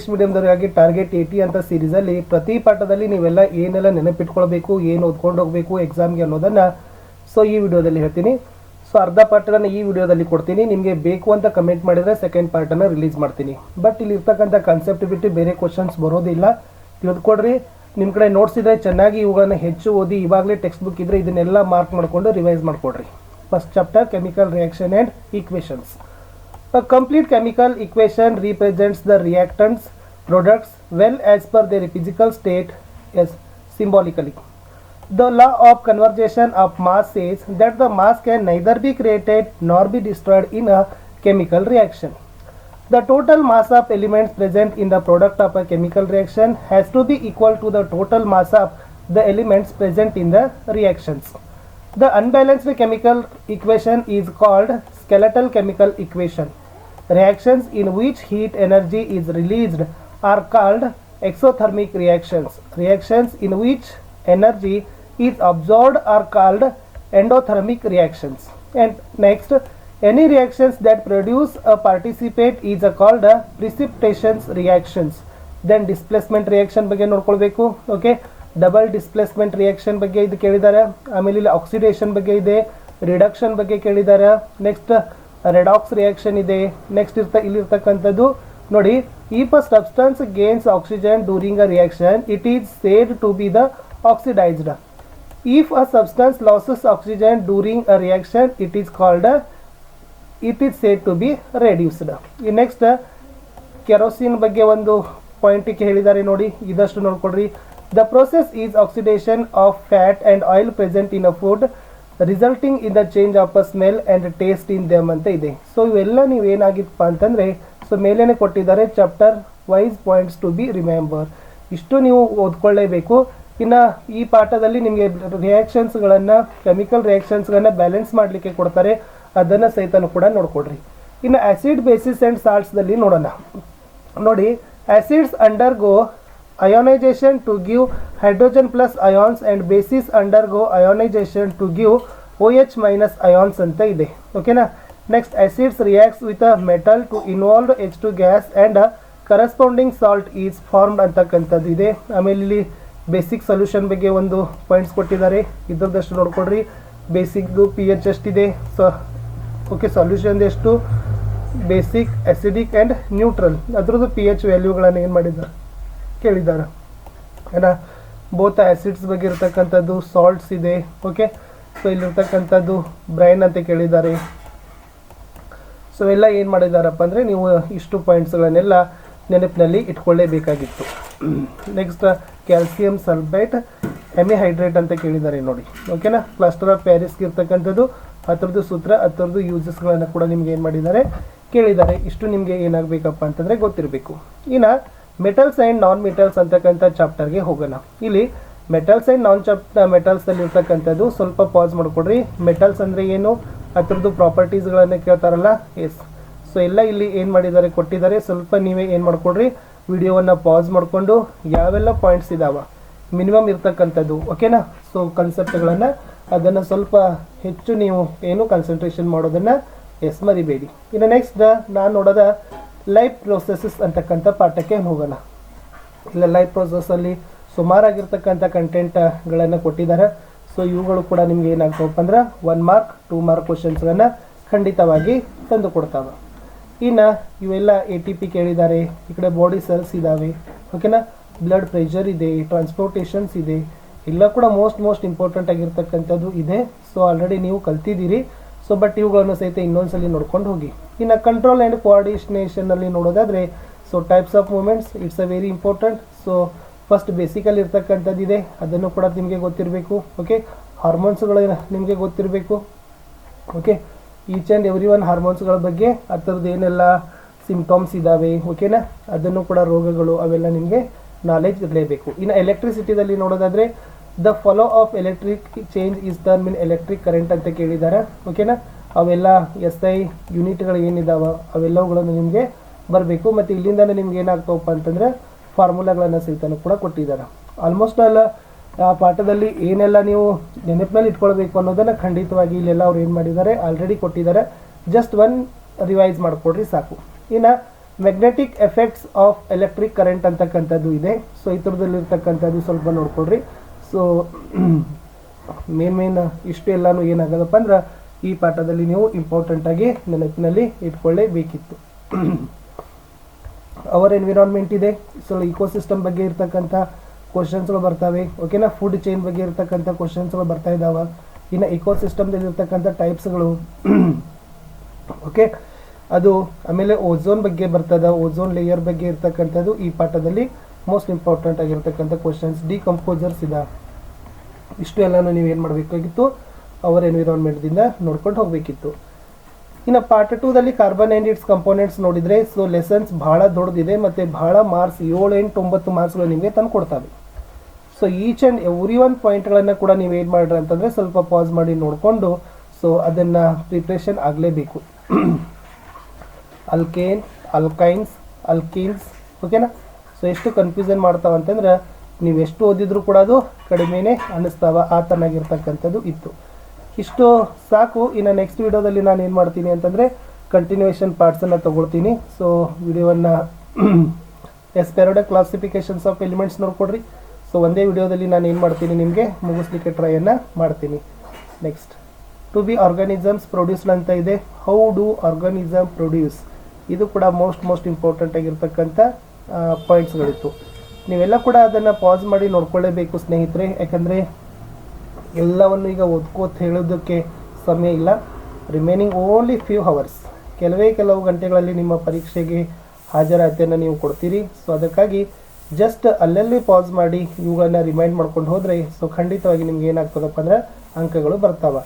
English ಮೀಡಿಯಂದವರಿಗಾಗಿ target eighty ಅಂತ ಸೀರೀಸಲ್ಲಿ ಪ್ರತಿ ಪಾಠದಲ್ಲಿ ನೀವೆಲ್ಲ ಏನೆಲ್ಲ ನೆನಪಿಟ್ಕೊಳ್ಬೇಕು, ಏನು ಓದ್ಕೊಂಡು ಹೋಗಬೇಕು ಎಕ್ಸಾಮ್ಗೆ ಅನ್ನೋದನ್ನು ಸೊ ಈ ವಿಡಿಯೋದಲ್ಲಿ ಹೇಳ್ತೀನಿ. ಸೊ ಅರ್ಧ ಪಾಠನ ಈ ವಿಡಿಯೋದಲ್ಲಿ ಕೊಡ್ತೀನಿ. ನಿಮಗೆ ಬೇಕು ಅಂತ ಕಮೆಂಟ್ ಮಾಡಿದರೆ ಸೆಕೆಂಡ್ ಪಾರ್ಟನ್ನು ರಿಲೀಸ್ ಮಾಡ್ತೀನಿ. ಬಟ್ ಇಲ್ಲಿ ಇರ್ತಕ್ಕಂಥ ಕಾನ್ಸೆಪ್ಟ್ ಬಿಟ್ಟು ಬೇರೆ ಕ್ವಶನ್ಸ್ ಬರೋದಿಲ್ಲ. ತಿಳಿದುಕೊಡ್ರಿ ನಿಮ್ಮ ಕಡೆ ನೋಟ್ಸ್ ಇದ್ರೆ ಚೆನ್ನಾಗಿ ಇವುಗಳನ್ನ ಹೆಚ್ಚು ಓದಿ, ಇವಾಗಲೇ ಟೆಕ್ಸ್ಟ್ ಬುಕ್ ಇದ್ರೆ ಇದನ್ನೆಲ್ಲ ಮಾರ್ಕ್ ಮಾಡಿಕೊಂಡು ರಿವೈಸ್ ಮಾಡಿಕೊಡ್ರಿ. First chapter chemical reaction and equations A complete chemical equation represents the reactants products well as per their physical state as symbolically. The law of conservation of mass says that the mass can neither be created nor be destroyed in a chemical reaction. The total mass of elements present in the product of a chemical reaction has to be equal to the total mass of the elements present in the reactions. The unbalanced chemical equation is called skeletal chemical equation. Reactions in which heat energy is released are called exothermic reactions. Reactions in which energy is absorbed are called endothermic reactions. And next, any reactions that produce a participate is called a precipitations reactions. Then displacement reaction ಬಗ್ಗೆ ನೋಡ್ಕೊಳ್ಬೇಕು okay double displacement reaction ಬಗ್ಗೆ ಇದು ಕೇಳಿದ್ದಾರೆ ಆಮೇಲೆ ಇಲ್ಲಿ oxidation ಬಗ್ಗೆ ಇದೆ reduction ಬಗ್ಗೆ ಕೇಳಿದ್ದಾರೆ ನೆಕ್ಸ್ಟ್ ರೆಡಾಕ್ಸ್ ರಿಯಾಕ್ಷನ್ ಇದೆ. ನೆಕ್ಸ್ಟ್ ಇರ್ತ, ಇಲ್ಲಿರ್ತಕ್ಕಂಥದ್ದು, ನೋಡಿ if a substance gains oxygen during a reaction it is said to be the oxidised if a substance loses oxygen during a reaction it is called it is said to be reduced ಈ next kerosene ಬಗ್ಗೆ ಒಂದು ಪಾಯಿಂಟಿಗೆ ಹೇಳಿದ್ದಾರೆ ನೋಡಿ. ಇದಷ್ಟು ನೋಡ್ಕೊಡ್ರಿ the process is oxidation of fat and oil present in a food resulting in the change of a smell and taste in them ಅಂತ ಇದೆ. ಸೊ ಇವೆಲ್ಲ ನೀವು ಏನಾಗಿತ್ತಪ್ಪ ಅಂತಂದರೆ ಸೊ ಮೇಲೇ ಕೊಟ್ಟಿದ್ದಾರೆ chapter wise points to be remember ಇಷ್ಟು ನೀವು ಓದ್ಕೊಳ್ಳೇಬೇಕು. ಇನ್ನು ಈ ಪಾಠದಲ್ಲಿ ನಿಮಗೆ ರಿಯಾಕ್ಷನ್ಸ್ಗಳನ್ನು ಕೆಮಿಕಲ್ ರಿಯಾಕ್ಷನ್ಸ್ಗಳನ್ನು ಬ್ಯಾಲೆನ್ಸ್ ಮಾಡಲಿಕ್ಕೆ ಕೊಡ್ತಾರೆ. ಅದನ್ನು ಸಹಿತನೂ ಕೂಡ ನೋಡ್ಕೊಡ್ರಿ ಇನ್ನು ಆ್ಯಸಿಡ್ ಬೇಸಿಸ್ ಆ್ಯಂಡ್ ಸಾಲ್ಟ್ಸ್ದಲ್ಲಿ ನೋಡೋಣ. ನೋಡಿ acids undergo ionisation to give hydrogen plus ions and bases undergo ionisation to give O H minus ions ಅಂತ ಇದೆ. ಓಕೆನಾ next acids reacts with a metal to involve H two gas and corresponding salt is formed ಅಂತಕ್ಕಂಥದ್ದು ಇದೆ. ಆಮೇಲೆ ಇಲ್ಲಿ basic solution ಬಗ್ಗೆ ಒಂದು points ಕೊಟ್ಟಿದ್ದಾರೆ. ಇದ್ರದ್ದಷ್ಟು ನೋಡ್ಕೊಡ್ರಿ ಬೇಸಿಕ್ದು ಪಿ ಎಚ್ ಎಷ್ಟಿದೆ? ಸೊ ಓಕೆ ಸೊಲ್ಯೂಷನ್ ಎಷ್ಟು? ಬೇಸಿಕ್ ಅಸಿಡಿಕ್ ಆ್ಯಂಡ್ ನ್ಯೂಟ್ರಲ್ ಅದ್ರದ್ದು ಪಿ ಎಚ್ ವ್ಯಾಲ್ಯೂಗಳನ್ನು ಏನು ಮಾಡಿದ್ದಾರೆ ಕೇಳಿದ್ದಾರೆ ಏನ? ಬೋತ್ ಆ್ಯಸಿಡ್ಸ್ ಬಗ್ಗೆ ಇರ್ತಕ್ಕಂಥದ್ದು ಸಾಲ್ಟ್ಸ್ ಇದೆ. ಓಕೆ ಸೊ ಇಲ್ಲಿರ್ತಕ್ಕಂಥದ್ದು ಬ್ರೈನ್ ಅಂತ ಕೇಳಿದ್ದಾರೆ. ಸೊ ಎಲ್ಲ ಏನು ಮಾಡಿದಾರಪ್ಪ ಅಂದರೆ ನೀವು ಇಷ್ಟು ಪಾಯಿಂಟ್ಸ್ಗಳನ್ನೆಲ್ಲ ನೆನಪಿನಲ್ಲಿ ಇಟ್ಕೊಳ್ಳೇಬೇಕಾಗಿತ್ತು. ನೆಕ್ಸ್ಟ್ ಕ್ಯಾಲ್ಸಿಯಂ ಸಲ್ಫೇಟ್ ಎಮಿಹೈಡ್ರೇಟ್ ಅಂತ ಕೇಳಿದ್ದಾರೆ ನೋಡಿ. ಓಕೆನಾ ಕ್ಲಸ್ಟರ್ ಆಫ್ ಪ್ಯಾರಿಸ್ಗೆ ಇರ್ತಕ್ಕಂಥದ್ದು ಹತ್ತಿರದ್ದು ಸೂತ್ರ ಹತ್ತಿರದ್ದು ಯೂಸಸ್ಗಳನ್ನು ಕೂಡ ನಿಮ್ಗೆ ಏನು ಮಾಡಿದ್ದಾರೆ? ಕೇಳಿದ್ದಾರೆ. ಇಷ್ಟು ನಿಮಗೆ ಏನಾಗಬೇಕಪ್ಪ ಅಂತಂದರೆ ಗೊತ್ತಿರಬೇಕು. ಇನ್ನು ಮೆಟಲ್ಸ್ ಆ್ಯಂಡ್ ನಾನ್ ಮೆಟಲ್ಸ್ ಅಂತಕ್ಕಂಥ ಚಾಪ್ಟರ್ಗೆ ಹೋಗೋಣ. ಇಲ್ಲಿ ಮೆಟಲ್ಸ್ ಆ್ಯಂಡ್ ನಾನ್ ಚಾಪ್ಡ್ ಮೆಟಲ್ಸಲ್ಲಿ ಇರ್ತಕ್ಕಂಥದ್ದು ಸ್ವಲ್ಪ ಪಾಸ್ ಮಾಡಿಕೊಡ್ರಿ. ಮೆಟಲ್ಸ್ ಅಂದರೆ ಏನು? ಅದ್ರದ್ದು ಪ್ರಾಪರ್ಟೀಸ್ಗಳನ್ನು ಕೇಳ್ತಾರಲ್ಲ? ಎಸ್ ಸೊ ಎಲ್ಲ ಇಲ್ಲಿ ಏನು ಮಾಡಿದ್ದಾರೆ, ಕೊಟ್ಟಿದ್ದಾರೆ. ಸ್ವಲ್ಪ ನೀವೇ ಏನು ಮಾಡಿಕೊಡ್ರಿ? ವಿಡಿಯೋವನ್ನು ಪಾಸ್ ಮಾಡಿಕೊಂಡು ಯಾವೆಲ್ಲ ಪಾಯಿಂಟ್ಸ್ ಇದಾವ? ಮಿನಿಮಮ್ ಇರ್ತಕ್ಕಂಥದ್ದು ಓಕೆನಾ ಸೊ ಕನ್ಸೆಪ್ಟ್ಗಳನ್ನು ಅದನ್ನು ಸ್ವಲ್ಪ ಹೆಚ್ಚು ನೀವು ಏನು ಕನ್ಸಂಟ್ರೇಷನ್ ಮಾಡೋದನ್ನು ಎಸ್ ಮರಿಬೇಡಿ. ಇನ್ನು ನೆಕ್ಸ್ಟ್ ನಾನು ನೋಡೋದ ಲೈಫ್ ಪ್ರೊಸೆಸಸ್ ಅಂತಕ್ಕಂಥ ಪಾಠಕ್ಕೆ ಹೋಗೋಣ. ಇಲ್ಲ ಲೈಫ್ ಪ್ರೊಸೆಸ್ಸಲ್ಲಿ ಸುಮಾರಾಗಿರ್ತಕ್ಕಂಥ ಕಂಟೆಂಟ್ಗಳನ್ನು ಕೊಟ್ಟಿದ್ದಾರೆ. ಸೊ ಇವುಗಳು ಕೂಡ ನಿಮ್ಗೆ ಏನಾಗ್ತಾವಪ್ಪ ಅಂದ್ರೆ ಒನ್ ಮಾರ್ಕ್ ಟೂ ಮಾರ್ಕ್ ಕ್ವಶನ್ಸ್ಗಳನ್ನು ಖಂಡಿತವಾಗಿ ತಂದು ಕೊಡ್ತಾವೆ ಇನ್ನು ಇವೆಲ್ಲ ಎ ಟಿ ಪಿ ಕೇಳಿದ್ದಾರೆ, ಈ ಕಡೆ ಬಾಡಿ ಸೆಲ್ಸ್ ಇದ್ದಾವೆ ಓಕೆನಾ ಬ್ಲಡ್ ಪ್ರೆಷರ್ ಇದೆ ಟ್ರಾನ್ಸ್ಪೋರ್ಟೇಷನ್ಸ್ ಇದೆ, ಎಲ್ಲ ಕೂಡ ಮೋಸ್ಟ್ ಮೋಸ್ಟ್ ಇಂಪಾರ್ಟೆಂಟ್ ಆಗಿರ್ತಕ್ಕಂಥದ್ದು ಇದೆ. ಸೊ ಆಲ್ರೆಡಿ ನೀವು ಕಲ್ತಿದ್ದೀರಿ. ಸೊ ಬಟ್ ಇವುಗಳನ್ನು ಸಹಿತ ಇನ್ನೊಂದ್ಸಲಿ ನೋಡ್ಕೊಂಡು ಹೋಗಿ. ಇನ್ನು ಕಂಟ್ರೋಲ್ ಆ್ಯಂಡ್ ಕೋಆರ್ಡಿನೇಷನಲ್ಲಿ ನೋಡೋದಾದರೆ so types of movements it's a very important so first basically ಇರ್ತಕ್ಕಂಥದ್ದು ಇದೆ. ಅದನ್ನು ಕೂಡ ನಿಮಗೆ ಗೊತ್ತಿರಬೇಕು ಓಕೆ ಹಾರ್ಮೋನ್ಸ್ಗಳು ನಿಮಗೆ ಗೊತ್ತಿರಬೇಕು okay each and every one ಹಾರ್ಮೋನ್ಸ್ಗಳ ಬಗ್ಗೆ ಅದರದ್ದು ಏನೆಲ್ಲ ಸಿಂಪ್ಟಮ್ಸ್ ಇದ್ದಾವೆ ಓಕೆನಾ ಅದನ್ನು ಕೂಡ ರೋಗಗಳು ಅವೆಲ್ಲ ನಿಮಗೆ ನಾಲೆಜ್ ಇರಲೇಬೇಕು. ಇನ್ನು ಎಲೆಕ್ಟ್ರಿಸಿಟಿದಲ್ಲಿ ನೋಡೋದಾದರೆ the flow of electric charge is termed electric current ಅಂತ ಕೇಳಿದ್ದಾರೆ ಓಕೆನಾ ಅವೆಲ್ಲ ಎಸ್ ಐ ಯೂನಿಟ್ಗಳು ಏನಿದ್ದಾವೆ ಅವೆಲ್ಲವುಗಳನ್ನು ನಿಮಗೆ ಬರಬೇಕು. ಮತ್ತು ಇಲ್ಲಿಂದಲೇ ನಿಮ್ಗೆ ಏನಾಗ್ತಾವಪ್ಪ ಅಂತಂದರೆ ಫಾರ್ಮುಲಾಗಳನ್ನು ಸಹಿತ ಕೂಡ ಕೊಟ್ಟಿದ್ದಾರೆ. ಆಲ್ಮೋಸ್ಟ್ ಆಲ್ ಆ ಪಾಠದಲ್ಲಿ ಏನೆಲ್ಲ ನೀವು ನೆನಪಿನಲ್ಲಿ ಇಟ್ಕೊಳ್ಬೇಕು ಅನ್ನೋದನ್ನು ಖಂಡಿತವಾಗಿ ಇಲ್ಲೆಲ್ಲ ಅವ್ರು ಏನು ಮಾಡಿದ್ದಾರೆ ಆಲ್ರೆಡಿ ಕೊಟ್ಟಿದ್ದಾರೆ. ಜಸ್ಟ್ ಒನ್ ರಿವೈಸ್ ಮಾಡಿಕೊಡ್ರಿ ಸಾಕು. ಇನ್ನು magnetic effects of electric current ಅಂತಕ್ಕಂಥದ್ದು ಇದೆ. ಸೊ ಇತರದಲ್ಲಿರ್ತಕ್ಕಂಥದ್ದು ಸ್ವಲ್ಪ ನೋಡ್ಕೊಡ್ರಿ ಸೊ ಮೇನ್ ಮೇನ್ ಇಷ್ಟು ಎಲ್ಲನೂ ಏನಾಗದಪ್ಪ ಅಂದ್ರೆ ಈ ಪಾಠದಲ್ಲಿ ನೀವು ಇಂಪಾರ್ಟೆಂಟಾಗಿ ನೆನಪಿನಲ್ಲಿ ಇಟ್ಕೊಳ್ಳೇಬೇಕಿತ್ತು. ಅವರ್ ಎನ್ವಿರಾನ್ಮೆಂಟ್ ಇದೆ. ಸೊ ಇಕೋಸಿಸ್ಟಮ್ ಬಗ್ಗೆ ಇರ್ತಕ್ಕಂಥ ಕ್ವಶನ್ಸ್ಗಳು ಬರ್ತವೆ. ಓಕೆನಾ ಫುಡ್ ಚೈನ್ ಬಗ್ಗೆ ಇರ್ತಕ್ಕಂಥ ಕ್ವಶನ್ಸ್ಗಳು ಬರ್ತಾ ಇದ್ದಾವೆ ಇನ್ನು ಇಕೋಸಿಸ್ಟಮ್ದಲ್ಲಿ ಇರ್ತಕ್ಕಂಥ ಟೈಪ್ಸ್ಗಳು ಓಕೆ ಅದು ಆಮೇಲೆ ಓಝೋನ್ ಬಗ್ಗೆ ಬರ್ತದ. ಓಝೋನ್ ಲೇಯರ್ ಬಗ್ಗೆ ಇರ್ತಕ್ಕಂಥದ್ದು ಈ ಪಾಠದಲ್ಲಿ ಮೋಸ್ಟ್ ಇಂಪಾರ್ಟೆಂಟ್ ಆಗಿರ್ತಕ್ಕಂಥ ಕ್ವಶನ್ಸ್ ಡಿಕಂಪೋಸರ್ಸ್ ಇದೆ. ಇಷ್ಟು ಎಲ್ಲನೂ ನೀವು ಏನು ಮಾಡಬೇಕಾಗಿತ್ತು ಅವರ್ ಎನ್ವಿರಾನ್ಮೆಂಟ್ದಿಂದ ನೋಡ್ಕೊಂಡು ಹೋಗಬೇಕಿತ್ತು. ಇನ್ನು ಪಾರ್ಟ್ ಟೂದಲ್ಲಿ ಕಾರ್ಬನ್ ಆ್ಯಂಡ್ ಇಟ್ಸ್ ಕಂಪೋನೆಂಟ್ಸ್ ನೋಡಿದರೆ ಸೊ ಲೆಸನ್ಸ್ ಭಾಳ ದೊಡ್ಡದಿದೆ ಮತ್ತು ಭಾಳ ಮಾರ್ಕ್ಸ್ ಏಳು ಎಂಟು ಒಂಬತ್ತು ಮಾರ್ಕ್ಸ್ಗಳು ನಿಮಗೆ ತಂದು ಕೊಡ್ತವೆ. So each and every one ಪಾಯಿಂಟ್ಗಳನ್ನು ಕೂಡ ನೀವು ಏನು ಮಾಡ್ರಿ ಅಂತಂದರೆ ಸ್ವಲ್ಪ ಪಾಸ್ ಮಾಡಿ ನೋಡಿಕೊಂಡು ಸೊ ಅದನ್ನು ಪ್ರಿಪ್ರೇಷನ್ ಆಗಲೇಬೇಕು. ಅಲ್ಕೇನ್ ಅಲ್ಕೈನ್ಸ್ ಅಲ್ಕೀನ್ಸ್ ಓಕೆನಾ ಸೊ ಎಷ್ಟು ಕನ್ಫ್ಯೂಸನ್ ಮಾಡ್ತಾವ ಅಂತಂದ್ರೆ, ನೀವು ಎಷ್ಟು ಓದಿದ್ರು ಕೂಡ ಅದು ಕಡಿಮೆನೇ ಅನ್ನಿಸ್ತಾವ, ಆ ತನಾಗಿರ್ತಕ್ಕಂಥದ್ದು ಇತ್ತು. ಇಷ್ಟು ಸಾಕು. ಇನ್ನು ನೆಕ್ಸ್ಟ್ ವಿಡಿಯೋದಲ್ಲಿ ನಾನು ಏನು ಮಾಡ್ತೀನಿ ಅಂತಂದರೆ ಕಂಟಿನ್ಯೂಯೇಷನ್ ಪಾರ್ಟ್ಸನ್ನು ತೊಗೊಳ್ತೀನಿ. ಸೊ ವಿಡಿಯೋವನ್ನು as periodic classifications of elements ನೋಡ್ಕೊಡ್ರಿ. ಸೊ ಒಂದೇ ವಿಡಿಯೋದಲ್ಲಿ ನಾನು ಏನು ಮಾಡ್ತೀನಿ ನಿಮಗೆ ಮುಗಿಸ್ಲಿಕ್ಕೆ ಟ್ರೈಯನ್ನು ಮಾಡ್ತೀನಿ. Next to be organisms produced ಅಂತ ಇದೆ. ಹೌ ಡು ಆರ್ಗಾನಿಸಮ್ ಪ್ರೊಡ್ಯೂಸ್ ಇದು ಕೂಡ ಮೋಸ್ಟ್ ಮೋಸ್ಟ್ ಇಂಪಾರ್ಟೆಂಟ್ ಆಗಿರ್ತಕ್ಕಂಥ ಪಾಯಿಂಟ್ಸ್ಗಳಿತ್ತು ನೀವೆಲ್ಲ ಕೂಡ ಅದನ್ನು ಪಾಸ್ ಮಾಡಿ ನೋಡ್ಕೊಳ್ಳೇಬೇಕು ಸ್ನೇಹಿತರೆ. ಯಾಕಂದರೆ ಎಲ್ಲವನ್ನು ಈಗ ಓದ್ಕೋತ ಹೇಳೋದಕ್ಕೆ ಸಮಯ ಇಲ್ಲ. ರಿಮೈನಿಂಗ್ ಓನ್ಲಿ ಫ್ಯೂ ಹವರ್ಸ್ ಕೆಲವೇ ಕೆಲವು ಗಂಟೆಗಳಲ್ಲಿ ನಿಮ್ಮ ಪರೀಕ್ಷೆಗೆ ಹಾಜರಾತಿಯನ್ನು ನೀವು ಕೊಡ್ತೀರಿ. ಸೊ ಅದಕ್ಕಾಗಿ ಜಸ್ಟ್ ಅಲ್ಲಲ್ಲಿ ಪಾಸ್ ಮಾಡಿ ಇವುಗಳನ್ನ ರಿಮೈಂಡ್ ಮಾಡ್ಕೊಂಡು ಹೋದರೆ ಸೊ ಖಂಡಿತವಾಗಿ ನಿಮ್ಗೆ ಏನಾಗ್ತದಪ್ಪ ಅಂದ್ರೆ ಅಂಕಗಳು ಬರ್ತಾವ.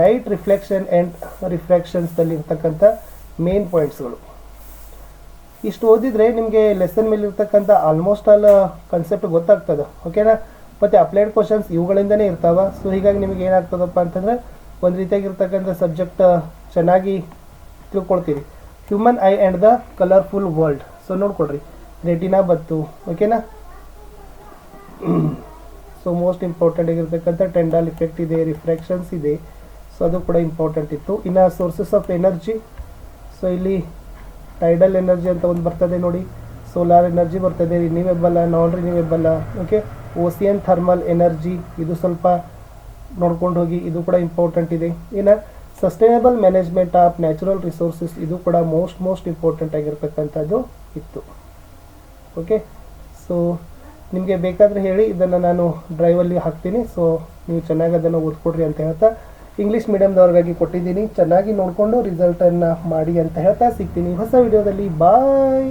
ಲೈಟ್ ರಿಫ್ಲೆಕ್ಷನ್ ಆ್ಯಂಡ್ ರಿಫ್ಲೆಕ್ಷನ್ಸ್ದಲ್ಲಿ ಇರ್ತಕ್ಕಂಥ ಮೇನ್ ಪಾಯಿಂಟ್ಸ್ಗಳು ಇಷ್ಟು ಓದಿದರೆ ನಿಮಗೆ ಲೆಸನ್ ಮೇಲೆ ಇರ್ತಕ್ಕಂಥ ಆಲ್ಮೋಸ್ಟ್ ಆಲ್ ಕನ್ಸೆಪ್ಟ್ ಗೊತ್ತಾಗ್ತದೆ ಓಕೆನಾ ಮತ್ತು ಅಪ್ಲೈಡ್ ಕ್ವಶನ್ಸ್ ಇವುಗಳಿಂದನೇ ಇರ್ತಾವ. ಸೊ ಹೀಗಾಗಿ ನಿಮಗೆ ಏನಾಗ್ತದಪ್ಪ ಅಂತಂದರೆ ಒಂದು ರೀತಿಯಾಗಿರ್ತಕ್ಕಂಥ ಸಬ್ಜೆಕ್ಟ್ ಚೆನ್ನಾಗಿ ತಿಳ್ಕೊಳ್ತೀರಿ human eye and the colourful world so ನೋಡ್ಕೊಡ್ರಿ ರೆಟಿನಾ ಬತ್ತು ಓಕೆನಾ ಸೊ ಮೋಸ್ಟ್ ಇಂಪಾರ್ಟೆಂಟ್ ಆಗಿರ್ತಕ್ಕಂಥ ಟೆಂಡಲ್ ಇಫೆಕ್ಟ್ ಇದೆ ರಿಫ್ರಾಕ್ಷನ್ಸ್ ಇದೆ. ಸೊ ಅದು ಕೂಡ ಇಂಪಾರ್ಟೆಂಟ್ ಇತ್ತು. ಇನ್ನು ಸೋರ್ಸಸ್ ಆಫ್ ಎನರ್ಜಿ ಸೊ ಇಲ್ಲಿ ಟೈಡಲ್ ಎನರ್ಜಿ ಅಂತ ಒಂದು ಬರ್ತದೆ ನೋಡಿ. ಸೋಲಾರ್ ಎನರ್ಜಿ ಬರ್ತದೆ renewable non renewable okay ocean thermal energy ಇದು ಸ್ವಲ್ಪ ನೋಡ್ಕೊಂಡು ಹೋಗಿ, ಇದು ಕೂಡ ಇಂಪಾರ್ಟೆಂಟ್ ಇದೆ. ಇನ್ನು sustainable management of natural resources ಇದು ಕೂಡ ಮೋಸ್ಟ್ ಮೋಸ್ಟ್ ಇಂಪಾರ್ಟೆಂಟ್ ಆಗಿರ್ತಕ್ಕಂಥದ್ದು ಇತ್ತು. ಓಕೆ ಸೊ ನಿಮಗೆ ಬೇಕಾದರೆ ಹೇಳಿ, ಇದನ್ನು ನಾನು ಡ್ರೈವಲ್ಲಿ ಹಾಕ್ತೀನಿ. ಸೊ ನೀವು ಚೆನ್ನಾಗಿ ಅದನ್ನು ಓದ್ಕೊಡ್ರಿ ಅಂತ ಹೇಳ್ತಾ ಇಂಗ್ಲೀಷ್ ಮೀಡಿಯಮ್ದವ್ರಿಗಾಗಿ ಕೊಟ್ಟಿದ್ದೀನಿ. ಚೆನ್ನಾಗಿ ನೋಡಿಕೊಂಡು ರಿಸಲ್ಟನ್ನು ಮಾಡಿ ಅಂತ ಹೇಳ್ತಾ, ಸಿಗ್ತೀನಿ. ಹೊಸ ವಿಡಿಯೋದಲ್ಲಿ ಬಾಯ್